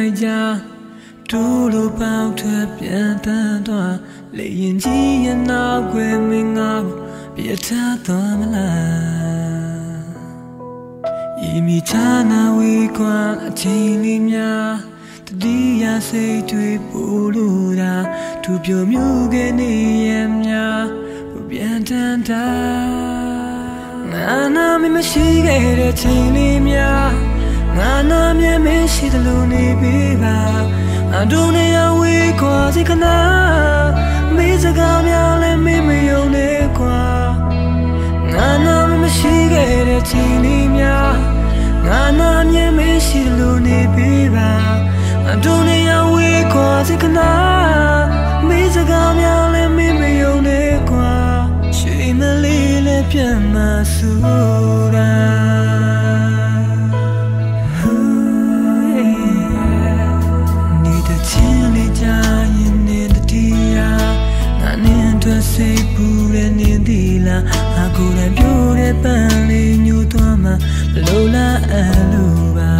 မိုးမြေကောင်းကင်တိနိုင်ကြတူလိုပေါက်ထွက်ပြန်တန်းသွားလေရင်ကြီးရဲ့နောက်ွယ်မင်းငါကိုပြထားသွားမလားဤမိချာနာဝေကွာအချိန်လေးများတတိယစိတ်တွေပူလို့တာသူပြောမြူခဲ့နေရဲ့များပြန်တန်းတာငါနာမမရှိခဲ့တဲ့ချိန်လေးများ ငါနာမြဲမရှိသလိုနေပြီပါအဒုနေယဝေးခွာစိကနာမေးစကားများလည်းမေးမယုံနဲ့ကွာငါနာမရှိခဲ့တဲ့ချိန်လေးများငါနာမြဲမရှိသလိုနေပြီပါအဒုနေယဝေးခွာစိကနာမေးစကားများလည်းမေးမယုံနဲ့ကွာချိန်မလေးလည်းပြန်မဆူတာ စိတ်ပူတဲ့နေသီလားအကူလည်းပြိုးတဲ့ပန်းလေးညှို့သွားမှလိုလားအလိုပါ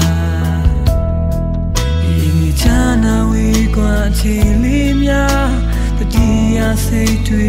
ဤချာနာဝေးกว่าချီလေးများတတိယစိတ်တွေ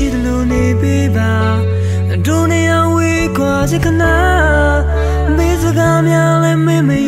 ရှိသလိုနေပေးပါဒုနေယဝေးကွာစကနာမေးစကားများလည်းမင်းမယုံနဲ့